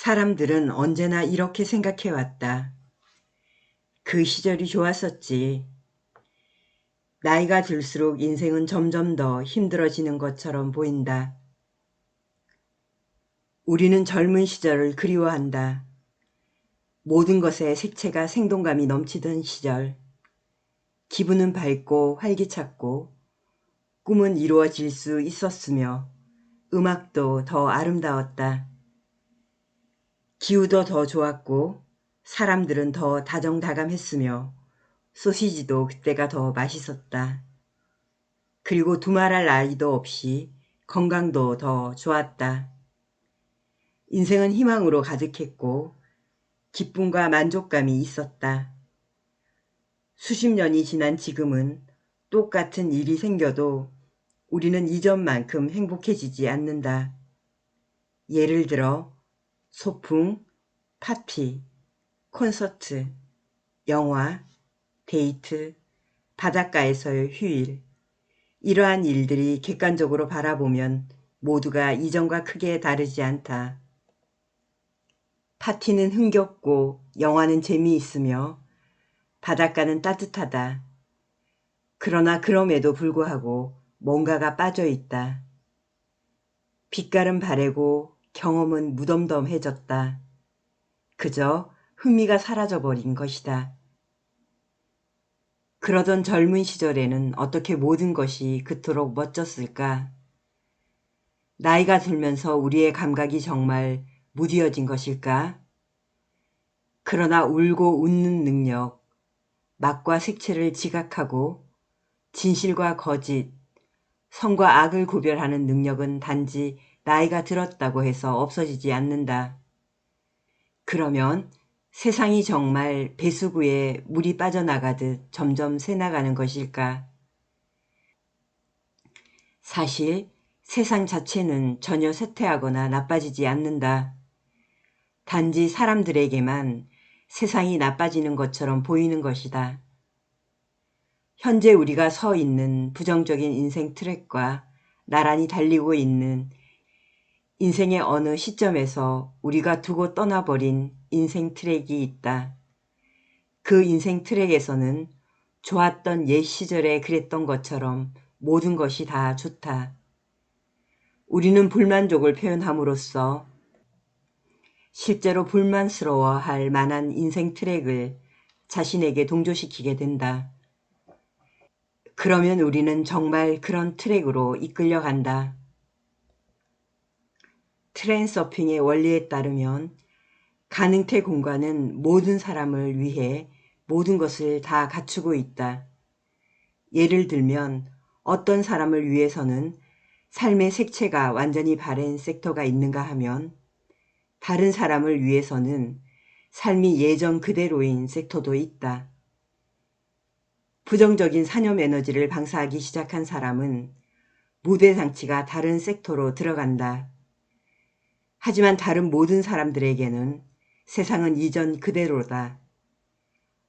사람들은 언제나 이렇게 생각해왔다. 그 시절이 좋았었지. 나이가 들수록 인생은 점점 더 힘들어지는 것처럼 보인다. 우리는 젊은 시절을 그리워한다. 모든 것에 색채가 생동감이 넘치던 시절. 기분은 밝고 활기찼고 꿈은 이루어질 수 있었으며 음악도 더 아름다웠다. 기후도 더 좋았고 사람들은 더 다정다감했으며 소시지도 그때가 더 맛있었다. 그리고 두말할 나이도 없이 건강도 더 좋았다. 인생은 희망으로 가득했고 기쁨과 만족감이 있었다. 수십 년이 지난 지금은 똑같은 일이 생겨도 우리는 이전만큼 행복해지지 않는다. 예를 들어 소풍, 파티, 콘서트, 영화, 데이트, 바닷가에서의 휴일. 이러한 일들이 객관적으로 바라보면 모두가 이전과 크게 다르지 않다. 파티는 흥겹고 영화는 재미있으며 바닷가는 따뜻하다. 그러나 그럼에도 불구하고 뭔가가 빠져 있다. 빛깔은 바래고 경험은 무덤덤해졌다. 그저 흥미가 사라져버린 것이다. 그러던 젊은 시절에는 어떻게 모든 것이 그토록 멋졌을까? 나이가 들면서 우리의 감각이 정말 무뎌진 것일까? 그러나 울고 웃는 능력, 맛과 색채를 지각하고 진실과 거짓, 선과 악을 구별하는 능력은 단지 나이가 들었다고 해서 없어지지 않는다. 그러면 세상이 정말 배수구에 물이 빠져나가듯 점점 새나가는 것일까? 사실 세상 자체는 전혀 쇠퇴하거나 나빠지지 않는다. 단지 사람들에게만 세상이 나빠지는 것처럼 보이는 것이다. 현재 우리가 서 있는 부정적인 인생 트랙과 나란히 달리고 있는 인생의 어느 시점에서 우리가 두고 떠나버린 인생 트랙이 있다. 그 인생 트랙에서는 좋았던 옛 시절에 그랬던 것처럼 모든 것이 다 좋다. 우리는 불만족을 표현함으로써 실제로 불만스러워할 만한 인생 트랙을 자신에게 동조시키게 된다. 그러면 우리는 정말 그런 트랙으로 이끌려간다. 트랜서핑의 원리에 따르면 가능태 공간은 모든 사람을 위해 모든 것을 다 갖추고 있다. 예를 들면 어떤 사람을 위해서는 삶의 색채가 완전히 바랜 섹터가 있는가 하면 다른 사람을 위해서는 삶이 예전 그대로인 섹터도 있다. 부정적인 산염 에너지를 방사하기 시작한 사람은 무대 장치가 다른 섹터로 들어간다. 하지만 다른 모든 사람들에게는 세상은 이전 그대로다.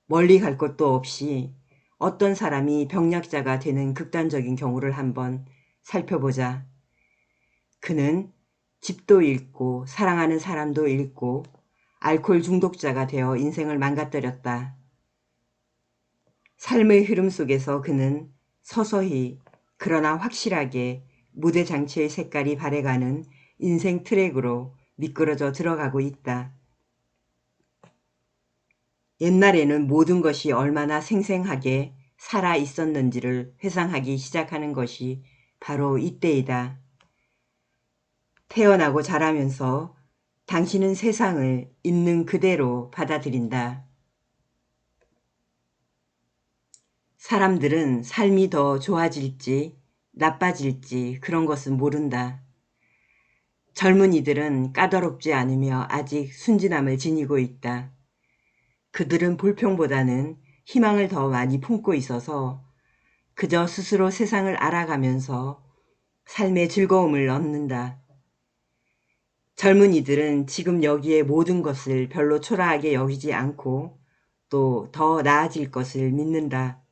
멀리 갈 것도 없이 어떤 사람이 병약자가 되는 극단적인 경우를 한번 살펴보자. 그는 집도 잃고 사랑하는 사람도 잃고 알코올 중독자가 되어 인생을 망가뜨렸다. 삶의 흐름 속에서 그는 서서히 그러나 확실하게 무대 장치의 색깔이 바래가는 인생 트랙으로 미끄러져 들어가고 있다. 옛날에는 모든 것이 얼마나 생생하게 살아 있었는지를 회상하기 시작하는 것이 바로 이때이다. 태어나고 자라면서 당신은 세상을 있는 그대로 받아들인다. 사람들은 삶이 더 좋아질지 나빠질지 그런 것은 모른다. 젊은이들은 까다롭지 않으며 아직 순진함을 지니고 있다. 그들은 불평보다는 희망을 더 많이 품고 있어서 그저 스스로 세상을 알아가면서 삶의 즐거움을 얻는다. 젊은이들은 지금 여기에 모든 것을 별로 초라하게 여기지 않고 또 더 나아질 것을 믿는다.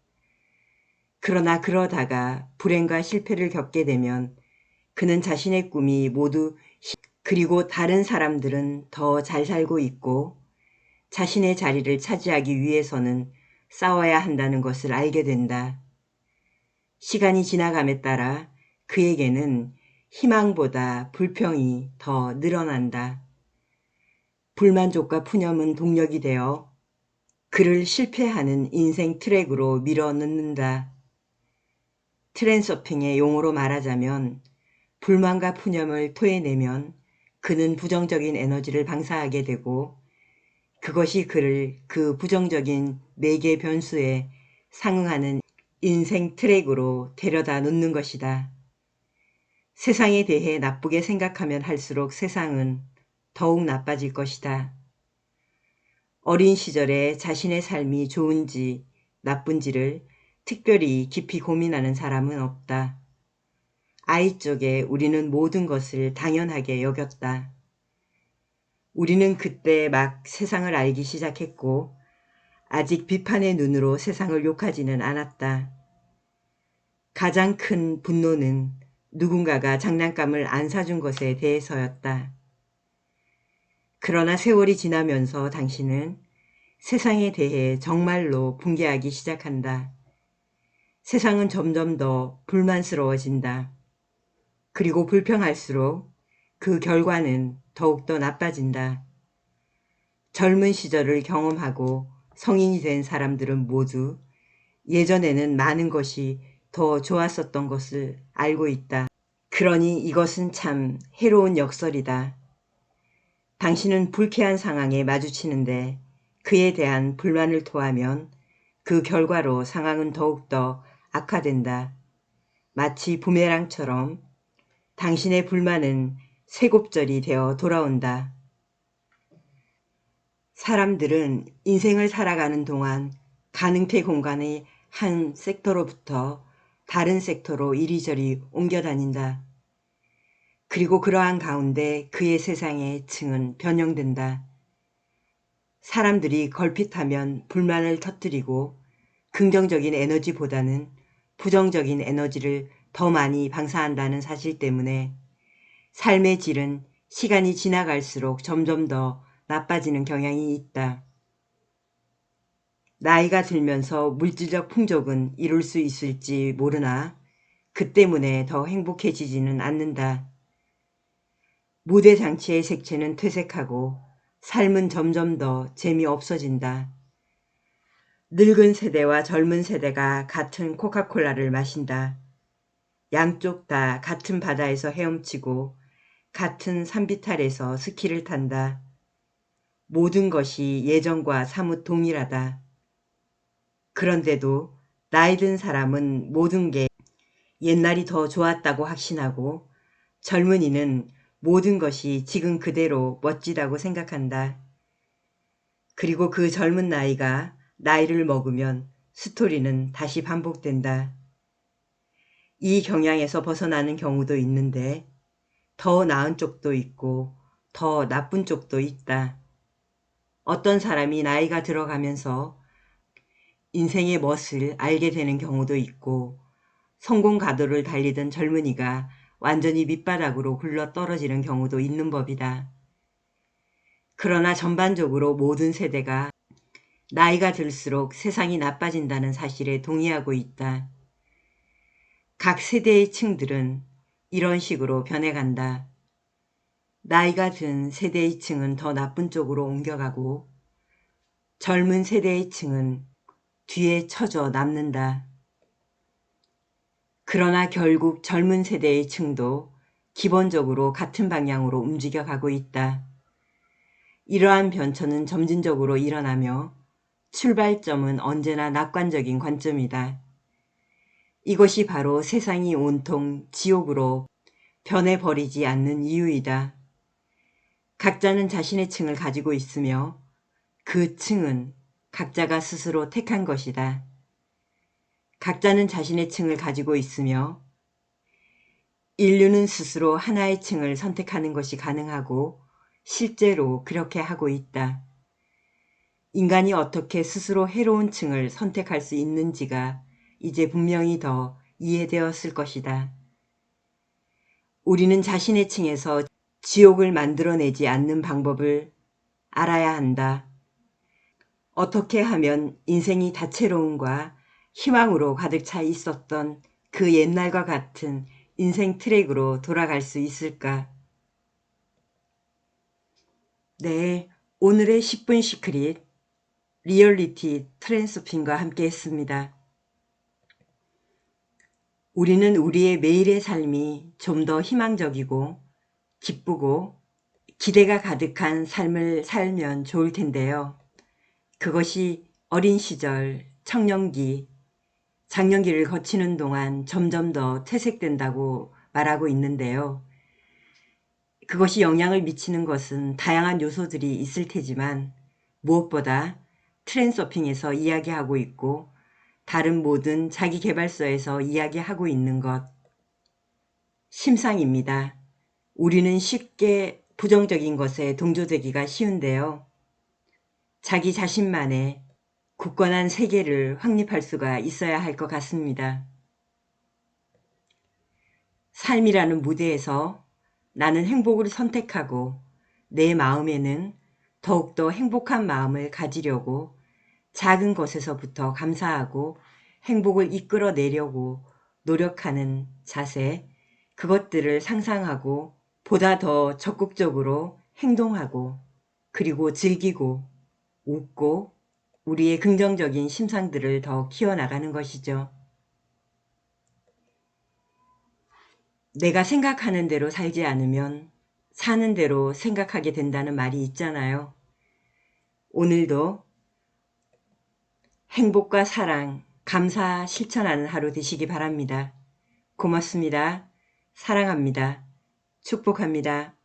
그러나 그러다가 불행과 실패를 겪게 되면 그는 자신의 꿈이 모두 그리고 다른 사람들은 더 잘 살고 있고 자신의 자리를 차지하기 위해서는 싸워야 한다는 것을 알게 된다. 시간이 지나감에 따라 그에게는 희망보다 불평이 더 늘어난다. 불만족과 푸념은 동력이 되어 그를 실패하는 인생 트랙으로 밀어 넣는다. 트랜서핑의 용어로 말하자면 불만과 푸념을 토해내면 그는 부정적인 에너지를 방사하게 되고 그것이 그를 그 부정적인 매개 변수에 상응하는 인생 트랙으로 데려다 놓는 것이다. 세상에 대해 나쁘게 생각하면 할수록 세상은 더욱 나빠질 것이다. 어린 시절에 자신의 삶이 좋은지 나쁜지를 특별히 깊이 고민하는 사람은 없다. 아이 쪽에 우리는 모든 것을 당연하게 여겼다. 우리는 그때 막 세상을 알기 시작했고 아직 비판의 눈으로 세상을 욕하지는 않았다. 가장 큰 분노는 누군가가 장난감을 안 사준 것에 대해서였다. 그러나 세월이 지나면서 당신은 세상에 대해 정말로 붕괴하기 시작한다. 세상은 점점 더 불만스러워진다. 그리고 불평할수록 그 결과는 더욱더 나빠진다. 젊은 시절을 경험하고 성인이 된 사람들은 모두 예전에는 많은 것이 더 좋았었던 것을 알고 있다. 그러니 이것은 참 해로운 역설이다. 당신은 불쾌한 상황에 마주치는데 그에 대한 불만을 토하면 그 결과로 상황은 더욱더 악화된다. 마치 부메랑처럼 당신의 불만은 세곱절이 되어 돌아온다. 사람들은 인생을 살아가는 동안 가능태 공간의 한 섹터로부터 다른 섹터로 이리저리 옮겨 다닌다. 그리고 그러한 가운데 그의 세상의 층은 변형된다. 사람들이 걸핏하면 불만을 터뜨리고 긍정적인 에너지보다는 부정적인 에너지를 더 많이 방사한다는 사실 때문에 삶의 질은 시간이 지나갈수록 점점 더 나빠지는 경향이 있다. 나이가 들면서 물질적 풍족은 이룰 수 있을지 모르나 그 때문에 더 행복해지지는 않는다. 무대 장치의 색채는 퇴색하고 삶은 점점 더 재미없어진다. 늙은 세대와 젊은 세대가 같은 코카콜라를 마신다. 양쪽 다 같은 바다에서 헤엄치고 같은 산비탈에서 스키를 탄다. 모든 것이 예전과 사뭇 동일하다. 그런데도 나이 든 사람은 모든 게 옛날이 더 좋았다고 확신하고 젊은이는 모든 것이 지금 그대로 멋지다고 생각한다. 그리고 그 젊은 나이가 나이를 먹으면 스토리는 다시 반복된다. 이 경향에서 벗어나는 경우도 있는데 더 나은 쪽도 있고 더 나쁜 쪽도 있다. 어떤 사람이 나이가 들어가면서 인생의 멋을 알게 되는 경우도 있고 성공 가도를 달리던 젊은이가 완전히 밑바닥으로 굴러 떨어지는 경우도 있는 법이다. 그러나 전반적으로 모든 세대가 나이가 들수록 세상이 나빠진다는 사실에 동의하고 있다. 각 세대의 층들은 이런 식으로 변해간다. 나이가 든 세대의 층은 더 나쁜 쪽으로 옮겨가고 젊은 세대의 층은 뒤에 처져 남는다. 그러나 결국 젊은 세대의 층도 기본적으로 같은 방향으로 움직여 가고 있다. 이러한 변천은 점진적으로 일어나며 출발점은 언제나 낙관적인 관점이다. 이것이 바로 세상이 온통 지옥으로 변해버리지 않는 이유이다. 각자는 자신의 층을 가지고 있으며 그 층은 각자가 스스로 택한 것이다. 각자는 자신의 층을 가지고 있으며 인류는 스스로 하나의 층을 선택하는 것이 가능하고 실제로 그렇게 하고 있다. 인간이 어떻게 스스로 해로운 층을 선택할 수 있는지가 이제 분명히 더 이해되었을 것이다. 우리는 자신의 층에서 지옥을 만들어내지 않는 방법을 알아야 한다. 어떻게 하면 인생이 다채로움과 희망으로 가득 차 있었던 그 옛날과 같은 인생 트랙으로 돌아갈 수 있을까? 네, 오늘의 10분 시크릿 리얼리티 트랜스핑과 함께 했습니다. 우리는 우리의 매일의 삶이 좀 더 희망적이고 기쁘고 기대가 가득한 삶을 살면 좋을 텐데요. 그것이 어린 시절, 청년기, 장년기를 거치는 동안 점점 더 퇴색된다고 말하고 있는데요. 그것이 영향을 미치는 것은 다양한 요소들이 있을 테지만 무엇보다 트랜서핑에서 이야기하고 있고 다른 모든 자기개발서에서 이야기하고 있는 것 심상입니다. 우리는 쉽게 부정적인 것에 동조되기가 쉬운데요. 자기 자신만의 굳건한 세계를 확립할 수가 있어야 할 것 같습니다. 삶이라는 무대에서 나는 행복을 선택하고 내 마음에는 더욱더 행복한 마음을 가지려고 작은 것에서부터 감사하고 행복을 이끌어 내려고 노력하는 자세, 그것들을 상상하고 보다 더 적극적으로 행동하고 그리고 즐기고 웃고 우리의 긍정적인 심상들을 더 키워나가는 것이죠. 내가 생각하는 대로 살지 않으면 사는 대로 생각하게 된다는 말이 있잖아요. 오늘도 행복과 사랑, 감사 실천하는 하루 되시기 바랍니다. 고맙습니다. 사랑합니다. 축복합니다.